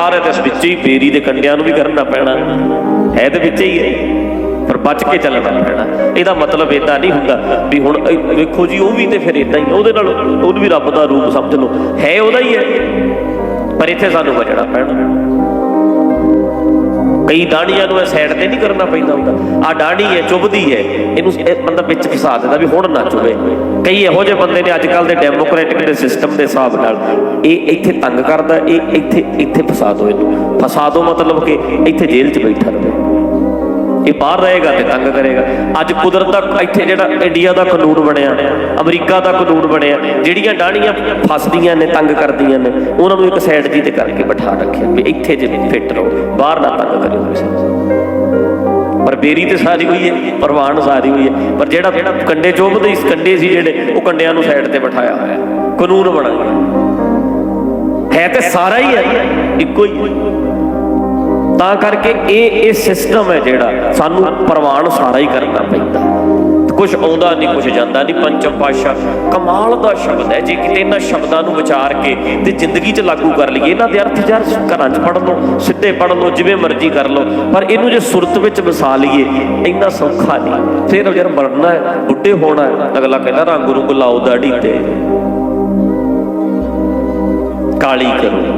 ਸਾਰੇ ਤੇ ਵਿੱਚ ਹੀ ਬੇਰੀ ਦੇ ਕੰਡਿਆਂ ਨੂੰ ਵੀ ਕਰਨਾ ਪੈਣਾ। ਹੈ ਤੇ ਵਿੱਚ ਹੀ ਹੈ। ਪਰ ਬਚ ਕੇ ਚੱਲਣਾ ਪੈਣਾ। ਇਹਦਾ ਮਤਲਬ ਇਦਾਂ ਨਹੀਂ ਹੁੰਦਾ ਵੀ ਹੁਣ ਵੇਖੋ ਜੀ, ਉਹ ਵੀ ਤੇ ਫਿਰ ਇਦਾਂ ਹੀ, ਉਹਦੇ ਨਾਲ ਉਹਨੂੰ ਵੀ ਰੱਬ ਦਾ ਰੂਪ ਸਮਝ ਲਓ। ਹੈ ਉਹਦਾ ਹੀ ਹੈ। ਪਰ ਇੱਥੇ ਸਾਨੂੰ ਬਚਣਾ ਪੈਣਾ। ਕਈ ਡਾਣੀਆਂ ਨੂੰ ਇਹ ਸਾਈਡ ਤੇ ਨਹੀਂ ਕਰਨਾ ਪੈਂਦਾ ਹੁੰਦਾ। ਆ ਡਾਣੀ ਹੈ, ਚੁੱਭਦੀ ਹੈ। ਇਹਨੂੰ ਇਹ ਬੰਦਾ ਵਿੱਚ ਫਸਾ ਦਿੰਦਾ ਵੀ ਹੁਣ ਨਾ ਚੁੱਭੇ। ਕਈ ਇਹੋ ਜਿਹੇ ਬੰਦੇ ਨੇ ਅੱਜ ਕੱਲ ਦੇ ਡੈਮੋਕ੍ਰੈਟਿਕ ਦੇ ਸਿਸਟਮ ਦੇ ਹਿਸਾਬ ਨਾਲ ਇਹ ਇੱਥੇ ਤੰਗ ਕਰਦਾ, ਇਹ ਇੱਥੇ ਇੱਥੇ ਫਸਾ ਦੋ ਇਹਨੂੰ। ਫਸਾ ਦੋ ਮਤਲਬ ਕਿ ਇੱਥੇ ਜੇਲ੍ਹ 'ਚ ਬੈਠਾ ਰਹੇ। ਇਹ ਬਾਹਰ ਰਹੇਗਾ ਤੇ ਤੰਗ ਕਰੇਗਾ। ਅੱਜ ਕੁਦਰਤ ਦਾ ਇੱਥੇ ਜਿਹੜਾ ਇੰਡੀਆ ਦਾ ਕਾਨੂੰਨ ਬਣਿਆ, ਅਮਰੀਕਾ ਦਾ ਕਾਨੂੰਨ ਬਣਿਆ, ਜਿਹੜੀਆਂ ਡਾਣੀਆਂ ਫਸਦੀਆਂ ਨੇ, ਤੰਗ ਕਰਦੀਆਂ ਨੇ, ਉਹਨਾਂ ਨੂੰ ਇੱਕ ਸਾਈਡ ਜੀ ਤੇ ਕਰਕੇ ਬਿਠਾ ਰੱਖਿਆ ਵੀ ਇੱਥੇ ਜੇ ਫਿੱਟ ਰਹੋ, ਬਾਹਰ ਨਾ ਤੰਗ ਕਰਿਓ ਕਿਸੇ ਪਰ ਬੇਰੀ ਤੇ ਸਾਰੀ ਹੋਈ ਹੈ ਪ੍ਰਵਾਨ ਸਾਰੀ ਹੋਈ ਹੈ। ਪਰ ਜਿਹੜਾ ਜਿਹੜਾ ਕੰਡੇ ਚੋਬਦੇ, ਇਸ ਕੰਡੇ ਸੀ ਜਿਹੜੇ, ਉਹ ਕੰਡਿਆਂ ਨੂੰ ਸਾਈਡ ਤੇ ਬਿਠਾਇਆ ਹੋਇਆ। ਕਾਨੂੰਨ ਬਣ ਗਿਆ। ਹੈ ਤੇ ਸਾਰਾ ਹੀ ਹੈ, ਇੱਕੋ ਹੀ। ਤਾਂ ਕਰਕੇ ਇਹ ਇਹ ਸਿਸਟਮ ਹੈ ਜਿਹੜਾ ਸਾਨੂੰ ਪ੍ਰਵਾਨ ਸਾਰਾ ਹੀ ਕਰਨਾ ਪੈਂਦਾ। ਕੁਝ ਆਉਂਦਾ ਨਹੀਂ ਕੁਝ ਜਾਂਦਾ ਨਹੀਂ, ਪੰਚਮ ਪਾਸ਼ਾ ਕਮਾਲ ਦਾ ਸ਼ਬਦ ਹੈ, ਜੇ ਕਿਤੇ ਇਹਨਾਂ ਸ਼ਬਦਾਂ ਨੂੰ ਵਿਚਾਰ ਕੇ ਤੇ ਜ਼ਿੰਦਗੀ 'ਚ ਲਾਗੂ ਕਰ ਲਈਏ, ਇਹਨਾਂ ਦੇ ਅਰਥ ਯਾਰ ਘਰਾਂ 'ਚ ਪੜ੍ਹ ਲਓ, ਸਿੱਧੇ ਪੜ੍ਹ ਲਓ, ਜਿਵੇਂ ਮਰਜ਼ੀ ਕਰ ਲਓ, ਪਰ ਇਹਨੂੰ ਜੇ ਸੁਰਤ ਵਿੱਚ ਵਸਾ ਲਈਏ, ਇੰਨਾ ਸੌਖਾ ਨਹੀਂ। ਫਿਰ ਯਾਰ ਮਰਨਾ ਹੈ, ਬੁੱਢੇ ਹੋਣਾ ਹੈ, ਅਗਲਾ ਕਹਿੰਦਾ ਰੰਗ ਰੁੰਗ ਲਾਓ ਦਾੜੀ ਤੇ। ਕਾਲੀ ਕਰੋ।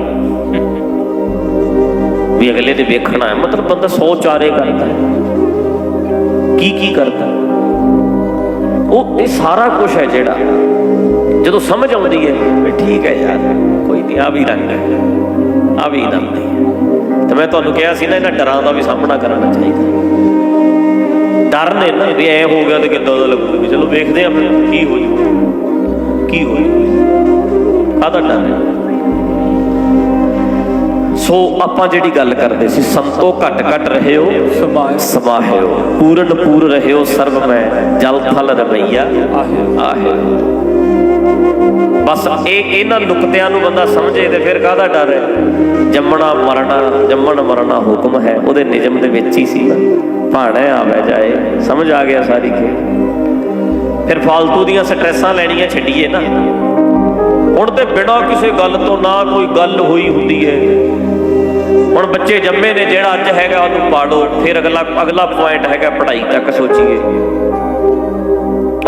ਵੀ ਅਗਲੇ ਨੇ ਵੇਖਣਾ ਹੈ। ਮਤਲਬ ਬੰਦਾ ਸੌ ਚਾਰੇ ਕਰਦਾ ਹੈ। ਕੀ ਕੀ ਕਰਦਾ? ਉਹ ਇਹ ਸਾਰਾ ਕੁਝ ਹੈ ਜਿਹੜਾ ਜਦੋਂ ਸਮਝ ਆਉਂਦੀ ਹੈ ਵੀ ਠੀਕ ਹੈ ਯਾਰ ਕੋਈ ਨਹੀਂ ਆ ਵੀ ਰੰਗ ਹੈ ਆ ਵੀ ਰੰਗ ਹੈ। ਤੇ ਮੈਂ ਤੁਹਾਨੂੰ ਕਿਹਾ ਸੀ ਨਾ ਇਹਨਾਂ ਡਰਾਂ ਦਾ ਵੀ ਸਾਹਮਣਾ ਕਰਨਾ ਚਾਹੀਦਾ ਡਰ ਨੇ ਨਾ ਵੀ ਐ ਹੋ ਗਿਆ ਤੇ ਕਿੱਦਾਂ ਦਾ ਲੱਗੂ ਵੀ ਚਲੋ ਵੇਖਦੇ ਆ ਕੀ ਹੋ ਜੂ ਕੀ ਹੋ ਜੂ ਕਾਹਦਾ ਡਰ ਹੈ। ਸੋ ਆਪਾਂ ਜਿਹੜੀ ਗੱਲ ਕਰਦੇ ਸੀ ਸੰਤੋ ਘਟ ਘਟ ਰਹਿਓ ਸਮਾਹਿਓ ਪੂਰਨ ਪੂਰ ਰਹਿਓ ਸਰਬ ਮੈਂ ਜਲ ਥਲ ਰਮਈਆ ਆਹੇ। ਬਸ ਇਹ ਇਹਨਾਂ ਨੁਕਤਿਆਂ ਨੂੰ ਬੰਦਾ ਸਮਝੇ ਤੇ ਫਿਰ ਕਾਹਦਾ ਡਰ ਹੈ? ਜੰਮਣਾ ਮਰਨਾ ਜੰਮਣ ਮਰਨਾ ਹੁਕਮ ਹੈ ਉਹਦੇ ਨਿਯਮ ਦੇ ਵਿੱਚ ਹੀ ਸੀ। ਭਾਣਾ ਆਵੇ ਜਾਏ ਸਮਝ ਆ ਗਿਆ ਸਾਰੀ ਖੇ ਫਿਰ ਫਾਲਤੂ ਦੀਆਂ ਸਟ੍ਰੈਸਾਂ ਲੈਣੀਆਂ ਛੱਡੀਏ ਨਾ। ਹੁਣ ਤੇ ਬਿਨਾਂ ਕਿਸੇ ਗੱਲ ਤੋਂ ਨਾ ਕੋਈ ਗੱਲ ਹੋਈ ਹੁੰਦੀ ਹੈ। ਹੁਣ ਬੱਚੇ ਜੰਮੇ ਨੇ, ਜਿਹੜਾ ਅੱਜ ਹੈਗਾ ਉਹਨੂੰ ਪਾੜੋ ਫਿਰ ਅਗਲਾ ਅਗਲਾ ਪੁਆਇੰਟ ਹੈਗਾ ਪੜ੍ਹਾਈ ਤੱਕ, ਸੋਚੀਏ।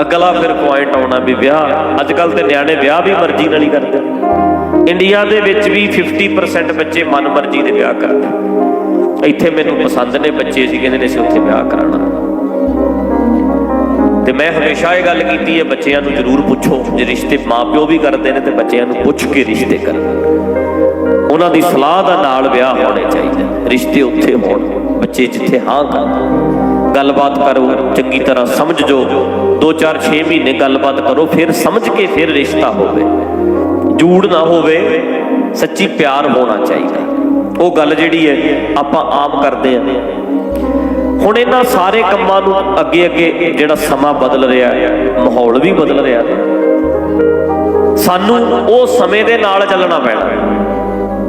ਅਗਲਾ ਫਿਰ ਪੁਆਇੰਟ ਆਉਣਾ ਵੀ ਵਿਆਹ। ਅੱਜ ਕੱਲ ਤੇ ਨਿਆਣੇ ਵਿਆਹ ਵੀ ਮਰਜ਼ੀ ਨਾਲ ਹੀ ਕਰਦੇ ਇੰਡੀਆ ਦੇ ਵਿੱਚ ਵੀ 50% ਬੱਚੇ ਮਨ ਮਰਜ਼ੀ ਦੇ ਵਿਆਹ ਕਰਦੇ ਇੱਥੇ ਮੈਨੂੰ ਪਸੰਦ ਨੇ ਬੱਚੇ ਸੀ ਕਹਿੰਦੇ ਨੇ ਅਸੀਂ ਉੱਥੇ ਵਿਆਹ ਕਰਾਉਣਾ। ਤੇ ਮੈਂ ਹਮੇਸ਼ਾ ਇਹ ਗੱਲ ਕੀਤੀ ਹੈ, ਬੱਚਿਆਂ ਨੂੰ ਜ਼ਰੂਰ ਪੁੱਛੋ। ਜੇ ਰਿਸ਼ਤੇ ਮਾਪਿਓ ਵੀ ਕਰਦੇ ਨੇ, ਤੇ ਬੱਚਿਆਂ ਨੂੰ ਪੁੱਛ ਕੇ ਰਿਸ਼ਤੇ ਕਰਨ। ਉਹਨਾਂ ਦੀ ਸਲਾਹ ਦਾ ਨਾਲ ਵਿਆਹ ਹੋਣੇ ਚਾਹੀਦੇ। ਰਿਸ਼ਤੇ ਉੱਥੇ ਹੋਣ। ਬੱਚੇ ਜਿੱਥੇ ਹਾਂ ਕਰਨ ਗੱਲਬਾਤ ਕਰੋ, ਚੰਗੀ ਤਰ੍ਹਾਂ ਸਮਝ ਜੋ। 2-4 6 ਮਹੀਨੇ ਗੱਲਬਾਤ ਕਰੋ, ਫਿਰ ਸਮਝ ਕੇ ਫਿਰ ਰਿਸ਼ਤਾ ਹੋਵੇ। ਜੂੜ ਨਾ ਹੋਵੇ, ਸੱਚੀ ਪਿਆਰ ਹੋਣਾ ਚਾਹੀਦਾ। ਉਹ ਗੱਲ ਜਿਹੜੀ ਹੈ, ਆਪਾਂ ਆਮ ਕਰਦੇ ਆ ਹੁਣ ਇਹਨਾਂ ਸਾਰੇ ਕੰਮਾਂ ਨੂੰ ਅੱਗੇ ਅੱਗੇ ਜਿਹੜਾ ਸਮਾਂ ਬਦਲ ਰਿਹਾ ਹੈ, ਮਾਹੌਲ ਵੀ ਬਦਲ ਰਿਹਾ ਹੈ। ਸਾਨੂੰ ਉਹ ਸਮੇਂ ਦੇ ਨਾਲ ਚੱਲਣਾ ਪੈਣਾ।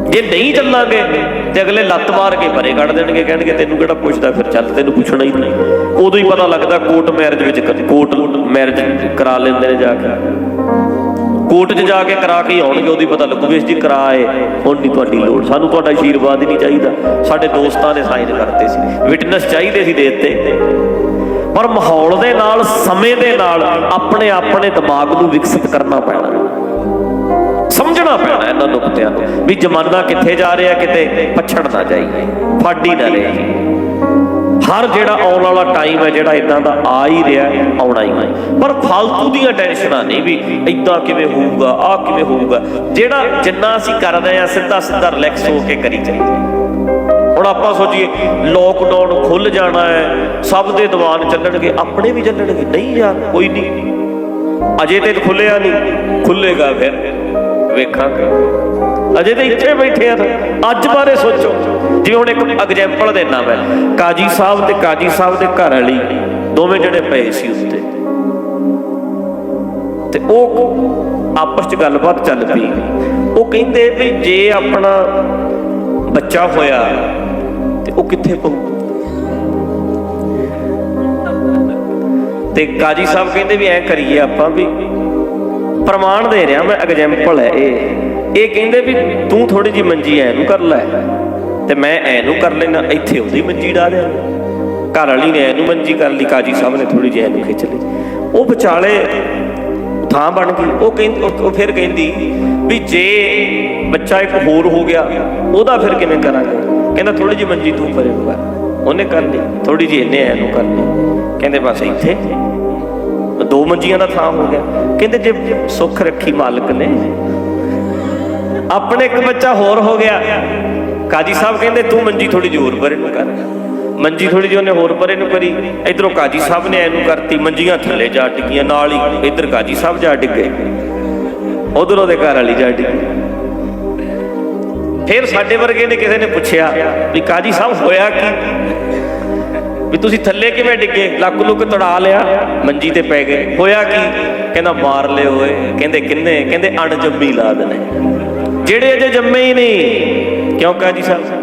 ਜੇ ਨਹੀਂ ਚੱਲਾਂਗੇ ਤੇ ਅਗਲੇ ਲੱਤ ਮਾਰ ਕੇ ਭਰੇ ਕੱਢ ਦੇਣਗੇ, ਕਹਿਣਗੇ ਤੈਨੂੰ ਕਿਹੜਾ ਪੁੱਛਦਾ ਫਿਰ? ਚੱਲ ਤੈਨੂੰ ਪੁੱਛਣਾ ਹੀ ਨਹੀਂ। ਉਦੋਂ ਹੀ ਪਤਾ ਲੱਗਦਾ ਕੋਰਟ ਮੈਰਿਜ ਵਿੱਚ ਕੋਰਟ ਮੈਰਿਜ ਕਰਾ ਲੈਂਦੇ ਨੇ ਜਾ ਕੇ। ਕੋਰਟ 'ਚ ਜਾ ਕੇ ਕਰਾ ਕੇ ਆਉਣਗੇ ਉਹਦੀ ਪਤਾ ਲੱਗੂ ਵੀ ਇਸ ਜੀ ਕਰਾਏ ਹੁਣ ਨਹੀਂ ਤੁਹਾਡੀ ਲੋੜ, ਸਾਨੂੰ ਤੁਹਾਡਾ ਆਸ਼ੀਰਵਾਦ ਹੀ ਨਹੀਂ ਚਾਹੀਦਾ। ਸਾਡੇ ਦੋਸਤਾਂ ਨੇ ਸਾਈਨ ਕਰਤੇ ਸੀ ਵਿਟਨੈਸ ਚਾਹੀਦੇ ਸੀ ਦੇ ਦਿੱਤੇ ਪਰ ਮਾਹੌਲ ਦੇ ਨਾਲ, ਸਮੇਂ ਦੇ ਨਾਲ ਆਪਣੇ ਆਪਣੇ ਦਿਮਾਗ ਨੂੰ ਵਿਕਸਿਤ ਕਰਨਾ ਪੈਣਾ। ਸਮਝਣਾ ਪੈਣਾ ਇਹਨਾਂ ਨੁਕਤਿਆਂ ਨੂੰ। ਵੀ ਜ਼ਮਾਨਾ ਕਿੱਥੇ ਜਾ ਰਿਹਾ, ਕਿਤੇ ਪਛੜ ਨਾ ਜਾਈਏ ਫਾਡੀ ਨਾ ਰਹੇ। ਹਰ ਜਿਹੜਾ ਆਉਣ ਵਾਲਾ ਟਾਈਮ ਹੈ, ਜਿਹੜਾ ਇਦਾਂ ਦਾ ਆ ਹੀ ਰਿਹਾ ਆਉਣਾ ਹੀ ਪਰ ਫालतू ਦੀਆਂ ਟੈਨਸ਼ਨਾਂ ਨਹੀਂ ਵੀ ਇਦਾਂ ਕਿਵੇਂ ਹੋਊਗਾ ਆ ਕਿਵੇਂ ਹੋਊਗਾ। ਜਿਹੜਾ ਜਿੰਨਾ ਅਸੀਂ ਕਰ ਰਹੇ ਆ ਸਿੱਧਾ ਸਿੱਧਾ ਰਿਲੈਕਸ ਹੋ ਕੇ ਕਰੀ ਜਾਈਏ। ਹੁਣ ਆਪਾਂ ਸੋਚੀਏ ਲੋਕਡਾਊਨ ਖੁੱਲ ਜਾਣਾ ਹੈ, ਸਭ ਦੇ ਦੀਵਾਨ ਚੱਲਣਗੇ, ਆਪਣੇ ਵੀ ਚੱਲਣਗੇ। ਨਹੀਂ ਯਾਰ, ਕੋਈ ਨਹੀਂ। ਅਜੇ ਤੇ ਖੁੱਲਿਆ ਨਹੀਂ ਖੁੱਲੇਗਾ ਫਿਰ। ਵੇਖਾਂਗੇ। ਅਜੇ ਤੇ ਇੱਥੇ ਬੈਠੇ ਆ ਅੱਜ ਬਾਰੇ ਸੋਚੋ। ਜਿਵੇਂ ਹੁਣ ਇੱਕ ਐਗਜ਼ਾਮਪਲ ਦੇਣਾ ਮੈਂ। ਕਾਜੀ ਸਾਹਿਬ ਤੇ ਕਾਜੀ ਸਾਹਿਬ ਦੇ ਘਰ ਵਾਲੀ ਦੋਵੇਂ ਜਿਹੜੇ ਪਏ ਸੀ ਉੱਤੇ। ਤੇ ਉਹ ਆਪਸ ਚ ਗੱਲਬਾਤ ਚੱਲ ਪਈ। ਉਹ ਕਹਿੰਦੇ ਵੀ ਜੇ ਆਪਣਾ ਬੱਚਾ ਹੋਇਆ, ਤੇ ਉਹ ਕਿੱਥੇ ਪਊ? ਤੇ ਕਾਜੀ ਸਾਹਿਬ ਕਹਿੰਦੇ ਵੀ ਐ ਕਰੀਏ ਆਪਾਂ ਵੀ ਪ੍ਰਮਾਣ ਦੇ ਰਿਹਾ, ਮੈਂ ਐਗਜ਼ਾਮਪਲ ਹੈ ਇਹ। ਇਹ ਕਹਿੰਦੇ ਵੀ ਤੂੰ ਥੋੜੀ ਜੀ ਮੰਜੀ ਐ ਨੂੰ ਕਰ ਲੈ ਤੇ ਮੈਂ ਐ ਨੂੰ ਕਰ ਲੈਣਾ ਇੱਥੇ ਉਹਦੀ ਮੰਜੀ ਡਾ ਦਿਆਂ। ਘਰ ਵਾਲੀ ਨੇ ਐ ਨੂੰ ਮੰਜੀ ਕਰ ਲਈ, ਕਾਜੀ ਸਾਹਿਬ ਨੇ ਥੋੜੀ ਜਿਹੀ ਐ ਨੂੰ ਖਿੱਚ ਲਈ। ਉਹ ਵਿਚਾਲੇ ਥਾਂ ਬਣ ਗਈ। ਉਹ ਕਹਿੰਦੀ ਉਹ ਫਿਰ ਕਹਿੰਦੀ ਵੀ ਜੇ ਬੱਚਾ ਇੱਕ ਹੋਰ ਹੋ ਗਿਆ, ਉਹਦਾ ਫਿਰ ਕਿਵੇਂ ਕਰਾਂਗੇ? ਕਹਿੰਦਾ ਥੋੜੀ ਜਿਹੀ ਮੰਜੀ ਤੂੰ ਪਰੇ ਨੂੰ ਕਰ ਉਹਨੇ ਕਰ ਲਈ ਥੋੜੀ ਜਿਹੀ ਇਹਨੇ ਐ ਨੂੰ ਕਰ ਲਈ। ਕਹਿੰਦੇ ਬਸ ਇੱਥੇ ਦੋ ਮੰਜੀਆਂ ਦਾ ਥਾਂ ਹੋ ਗਿਆ। ਕਹਿੰਦੇ ਜੇ ਸੁੱਖ ਰੱਖੀ ਮਾਲਕ ਨੇ, ਆਪਣੇ ਇੱਕ ਬੱਚਾ ਹੋਰ ਹੋ ਗਿਆ। ਕਾਜੀ ਸਾਹਿਬ ਕਹਿੰਦੇ, ਤੂੰ ਮੰਜੀ ਥੋੜੀ ਜ਼ੋਰ ਪਰੇ ਨੂੰ ਕਰ। ਮੰਜੀ ਥੋੜੀ ਜਿਹੀ ਉਹਨੇ ਹੋਰ ਪਰੇ ਨੂੰ ਕਰੀ। ਇਧਰੋਂ ਕਾਜੀ ਸਾਹਿਬ ਨੇ ਐਨੂੰ ਕਰਤੀ, ਮੰਜੀਆਂ ਥੱਲੇ ਜਾ ਟਿਕੀਆਂ ਨਾਲ ਹੀ ਇਧਰ ਕਾਜੀ ਸਾਹਿਬ ਜਾ ਡਿੱਗੇ ਉਧਰ ਉਹਦੇ ਘਰ ਵਾਲੀ ਜਾ ਡਿੱਗੀ। ਫਿਰ ਸਾਡੇ ਵਰਗੇ ਨੇ ਕਿਸੇ ਨੇ ਪੁੱਛਿਆ ਵੀ ਕਾਜੀ ਸਾਹਿਬ ਹੋਇਆ ਕੀ? ਵੀ ਤੁਸੀਂ ਥੱਲੇ ਕਿਵੇਂ ਡਿੱਗੇ? ਲੱਕ ਲੁੱਕ ਤੜਾ ਲਿਆ, ਮੰਜੀ ਤੇ ਪੈ ਗਏ। ਹੋਇਆ ਕੀ? ਕਹਿੰਦਾ, ਮਾਰ ਲਿਓ ਓਏ। ਕਹਿੰਦੇ, ਕਿੰਨੇ? ਕਹਿੰਦੇ, ਅਣਜੰਮੀ ਲਾਦ ਨੇ ਜਿਹੜੇ ਅਜੇ ਜੰਮੇ ਹੀ ਨਹੀਂ। ਕਿਉਂ ਕਾਜੀ ਸਾਹਿਬ?